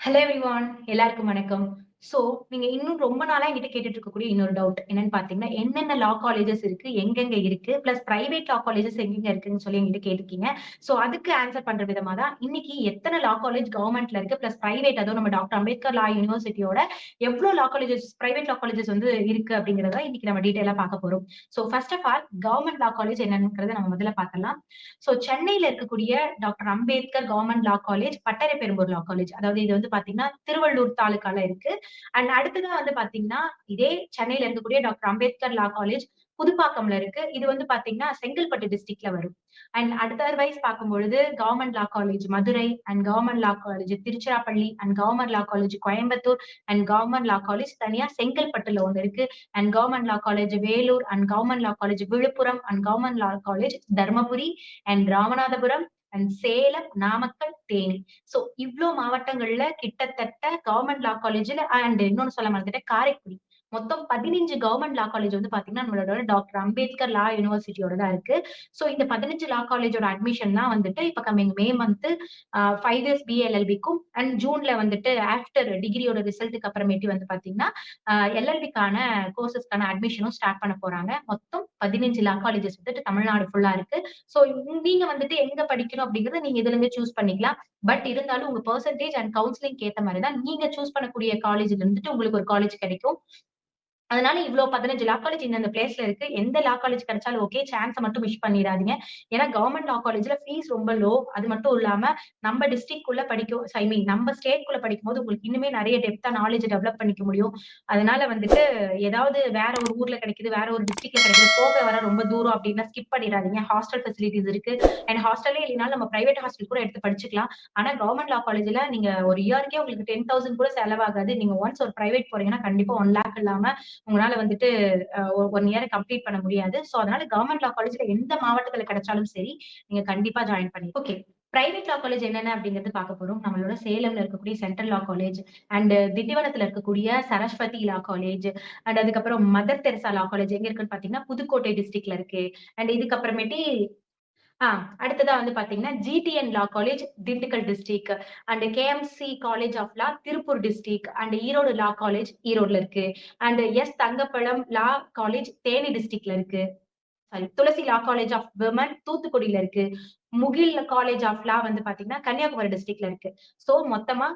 Hello everyone எல்லாருக்கும் வணக்கம். So நீங்க இன்னும் ரொம்ப நாளா என்கிட்ட கேட்டுட்டு இருக்கக்கூடிய இன்னொரு டவுட் என்னன்னு பாத்தீங்கன்னா என்னென்ன லா காலேஜஸ் இருக்கு எங்கெங்க இருக்கு பிளஸ் பிரைவேட் லா காலேஜஸ் எங்கெங்க இருக்குன்னு சொல்லி எங்கிட்ட கேட்டிருக்கீங்க. சோ அதுக்கு ஆன்சர் பண்ற விதமா தான் இன்னைக்கு எத்தனை லா காலேஜ் கவர்மெண்ட்ல இருக்கு பிளஸ் பிரைவேட் அதுவும் நம்ம டாக்டர் அம்பேத்கர் லா யூனிவர்சிட்டியோட எவ்வளவு law colleges private law colleges வந்து இருக்கு அப்படிங்கறத இன்னைக்கு நம்ம டீடைலா பார்க்க போறோம். So first of all government law college என்னங்கிறத நம்ம முதல்ல பார்க்கலாம் சோ சென்னையில இருக்கக்கூடிய doctor Ambedkar government law college Pattarai Perumbur law college அதாவது இது வந்து பாத்தீங்கன்னா திருவள்ளூர் தாலுக்கால இருக்கு. அண்ட் அடுத்ததா வந்து பாத்தீங்கன்னா இதே சென்னையில இருக்கக்கூடிய டாக்டர் அம்பேத்கர் லா காலேஜ் புதுப்பாக்கம்ல இருக்கு. இது வந்து பாத்தீங்கன்னா செங்கல்பட்டு டிஸ்ட்ரிக்ட்ல வரும். அண்ட் அடுத்த வைஸ் பார்க்கும் பொழுது government law college Madurai and government law college Tiruchirappalli and government law college Coimbatore and government law college தனியா செங்கல்பட்டுல ஒன்று இருக்கு. And government law college Vellore and government law college Villupuram and government law college Dharmapuri and Ramanathapuram and Salem Namakkal Theni. So இவ்வளோ மாவட்டங்கள்ல கிட்டத்தட்ட government லா காலேஜ்ல and இன்னொன்னு சொல்ல மறந்துட்டேன் காரைக்குடி. மொத்தம் பதினஞ்சு கவர்மெண்ட் லா காலேஜ் வந்து பாத்தீங்கன்னா நம்மளோட டாக்டர் அம்பேத்கர் லா யூனிவர்சிட்டியோட தான் இருக்கு. சோ இந்த பதினஞ்சு லா காலேஜோட அட்மிஷன் தான் வந்துட்டு இப்ப coming May month five years பிஎல்எல்பிக்கும் and ஜூன்ல வந்துட்டு ஆஃப்டர் டிகிரியோட ரிசல்ட்டுக்கு அப்புறமேட்டு வந்து பாத்தீங்கன்னா எல்எல்பிக்கான கோர்சஸ்க்கான அட்மிஷனும் ஸ்டார்ட் பண்ண போறாங்க. மொத்தம் பதினஞ்சு லா காலேஜஸ் வந்துட்டு தமிழ்நாடு ஃபுல்லா இருக்கு. சோ நீங்க வந்துட்டு எங்க படிக்கணும் அப்படிங்கறத நீங்க இதுல இருந்து சூஸ் பண்ணிக்கலாம். பட் இருந்தாலும் உங்க பெர்சன்டேஜ் அண்ட் கவுன்சிலிங் ஏத்த மாதிரி தான் நீங்க சூஸ் பண்ணக்கூடிய காலேஜ்ல இருந்துட்டு உங்களுக்கு ஒரு காலேஜ் கிடைக்கும். அதனால இவ்வளவு பதினஞ்சு லா காலேஜ் இந்த பிளேஸ்ல இருக்கு. எந்த லா காலேஜ் கிடைச்சாலும் ஓகே சான்ஸை மட்டும் மிஸ் பண்ணிடாதீங்க. ஏன்னா கவர்மெண்ட் லா காலேஜ்ல ஃபீஸ் ரொம்ப லோ அது மட்டும் இல்லாம நம்ம டிஸ்ட்ரிக்ட் குள்ள படிக்கும் ஐ மீன் நம்ம ஸ்டேட் குள்ள படிக்கும் போது உங்களுக்கு இன்னுமே நிறைய டெப்தா நாலேஜ் டெவலப் பண்ணிக்க முடியும். அதனால வந்துட்டு ஏதாவது வேற ஒரு ஊர்ல கிடைக்குது வேற ஒரு டிஸ்ட்ரிக்ட்ல கிடைக்குது போக வர ரொம்ப தூரம் அப்படின்னா ஸ்கிப் பண்ணிடாதீங்க. ஹாஸ்டல் ஃபெசிலிட்டிஸ் இருக்கு. அண்ட் ஹாஸ்டலே இல்லைனாலும் நம்ம பிரைவேட் ஹாஸ்டல் கூட எடுத்து படிச்சுக்கலாம். ஆனா கவர்மெண்ட் லா காலேஜ்ல நீங்க ஒரு இயர்க்கே உங்களுக்கு டென் தௌசண்ட் கூட செலவாகாது. நீங்க ஒன்ஸ் ஒரு பிரைவேட் போறீங்கன்னா கண்டிப்பா ஒன் லேக் இல்லாம உங்களால வந்துட்டு ஒன் இயர் கம்ப்ளீட் பண்ண முடியாது. சோ அதனால கவர்மெண்ட் லா காலேஜ்ல எந்த மாவட்டத்துல கிடைச்சாலும் சரி நீங்க கண்டிப்பா ஜாயின் பண்ணி ஓகே பிரைவேட் லா காலேஜ் என்னென்ன அப்படிங்கிறது பார்க்க போறோம். நம்மளோட சேலம்ல இருக்கக்கூடிய சென்ட்ரல் லா காலேஜ் அண்ட் திண்டிவனத்துல இருக்கக்கூடிய சரஸ்வதி லா காலேஜ் அண்ட் அதுக்கப்புறம் மதர் தெரசா லா காலேஜ் எங்க இருக்குன்னு பாத்தீங்கன்னா புதுக்கோட்டை டிஸ்ட்ரிக்ட்ல இருக்கு. அண்ட் இதுக்கப்புறமேட்டு ஆஹ் அடுத்ததா வந்து பாத்தீங்கன்னா GTN law college Dindigul district and KMC college of law Tiruppur district and Erode law college ஈரோடுல இருக்கு. And S Thangapazham law college Theni டிஸ்ட்ரிக்ட்ல இருக்கு. Sorry Thulasi law college of women தூத்துக்குடியில இருக்கு. முகில் காலேஜ் ஆஃப் லா வந்து பாத்தீங்கன்னா கன்னியாகுமரி டிஸ்ட்ரிக்ட்ல இருக்கு. சோ மொத்தமா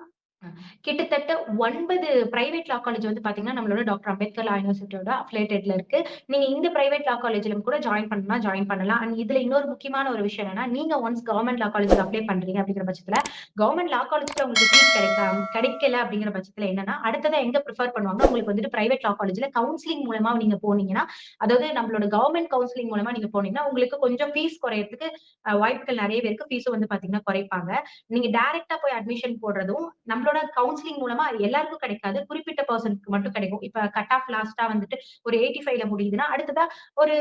கிட்டத்தட்ட ஒன்பது பிரைவேட் லா காலேஜ் வந்து பாத்தீங்கன்னா நம்மளோட டாக்டர் அம்பேத்கர் லா யூனிவர்சிட்டியோட அஃபிலேட்டட்ல இருக்கு. நீங்க இந்த பிரைவேட் லா காலேஜ்ல கூட ஜாயின் பண்ணலாம் ஜாயின் பண்ணலாம். அண்ட் இதுல இன்னொரு முக்கியமான ஒரு விஷயம் என்னன்னா நீங்க once government law college apply பண்றீங்க அப்படிங்கிற பட்சத்துல கவர்மெண்ட் லா காலேஜ்ல உங்களுக்கு சீட் கிடைக்காம கிடைக்கல அப்படிங்கிற பட்சத்துல என்னன்னா அடுத்ததா எங்க ப்ரிஃபர் பண்ணுவாங்க உங்களுக்கு வந்துட்டு பிரைவேட் லா காலேஜ்ல கவுன்சிலிங் மூலமா நீங்க போனீங்கன்னா அதாவது நம்மளோட கவர்மெண்ட் கவுன்சிலிங் மூலமா நீங்க போனீங்கன்னா உங்களுக்கு கொஞ்சம் ஃபீஸ் குறையறதுக்கு வாய்ப்புகள் நிறைய பேருக்கு ஃபீஸும் வந்து பாத்தீங்கன்னா குறைப்பாங்க. நீங்க டைரக்டா போய் அட்மிஷன் போடுறதும் நம்மளோட கவுன்சிலிங் மூலமா அது எல்லாருக்கும் கிடைக்காது. குறிப்பிட்ட பர்சனுக்கு மட்டும் கிடைக்கும். இப்ப கட் ஆஃப் லாஸ்டா வந்துட்டு ஒரு எயிட்டி ஃபைவ்ல முடியுதுன்னா அடுத்ததா ஒரு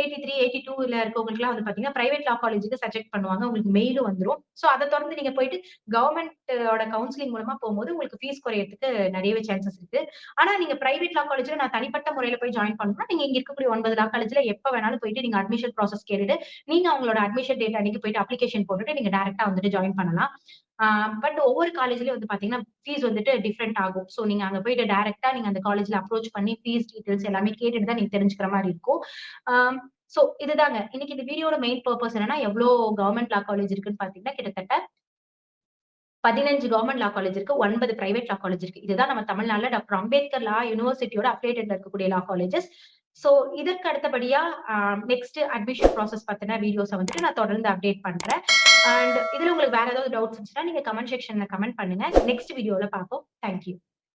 எயிட்டி த்ரீ எயிட்டி டூல இருக்கவங்களுக்கு எல்லாம் வந்து பாத்தீங்கன்னா பிரைவேட் லா காலேஜுக்கு சஜெக்ட் பண்ணுவாங்க. உங்களுக்கு மெயிலும் வந்துரும். சோ அதை தொடர்ந்து நீங்க போயிட்டு கவர்மெண்டோட கவுன்சிலிங் மூலமா போகும்போது உங்களுக்கு ஃபீஸ் குறையறதுக்கு நிறையவே சான்சஸ் இருக்கு. ஆனா நீங்க பிரைவேட் லா காலேஜ்ல நான் தனிப்பட்ட முறையில போய் ஜாயின் பண்ணணும்னா நீங்க இங்க இருக்கக்கூடிய ஒன்பது லா காலேஜ்ல எப்ப வேணாலும் போயிட்டு நீங்க அட்மிஷன் ப்ராசஸ் கேட்டுட்டு நீங்க அவங்களோட அட்மிஷன் டேட் அன்னைக்கு போயிட்டு அப்ளிகேஷன் போட்டுட்டு நீங்க டேரக்டா வந்துட்டு ஜாயின் பண்ணலாம். பட் ஒவ்வொரு காலேஜ்லயும் வந்து பாத்தீங்கன்னா ஃபீஸ் வந்துட்டு டிஃப்ரெண்ட் ஆகும். ஸோ நீங்க அங்க போயிட்டு டைரக்டா நீங்க அந்த காலேஜ்ல அப்ரோச் பண்ணி ஃபீஸ் டீடைல்ஸ் எல்லாமே கேட்டுட்டு தான் நீங்க தெரிஞ்சுக்கிற மாதிரி இருக்கும். ஸோ இதுதாங்க. இன்னைக்கு இந்த வீடியோட மெயின் பர்பஸ் என்னன்னா எவ்வளோ கவர்மெண்ட் லா காலேஜ் இருக்குன்னு பாத்தீங்கன்னா கிட்டத்தட்ட பதினஞ்சு கவர்மெண்ட் லா காலேஜ் இருக்கு ஒன்பது பிரைவேட் லா காலேஜ் இருக்கு. இதுதான் நம்ம தமிழ்நாடுல டாக்டர் அம்பேத்கர் லா யூனிவர்சிட்டியோட அப்டேட்டட்ல இருக்கக்கூடிய லா காலேஜஸ் ஸோ இதற்கு அடுத்தபடியா நெக்ஸ்ட் அட்மிஷன் ப்ராசஸ் பத்தின வீடியோஸை வந்துட்டு நான் தொடர்ந்து அப்டேட் பண்றேன். அண்ட் இதுல உங்களுக்கு வேற ஏதாவது டவுட்ஸ் இருந்துச்சுன்னா நீங்க கமெண்ட் செக்ஷன்ல கமெண்ட் பண்ணுங்க. நெக்ஸ்ட் வீடியோல பார்ப்போம். தேங்க்யூ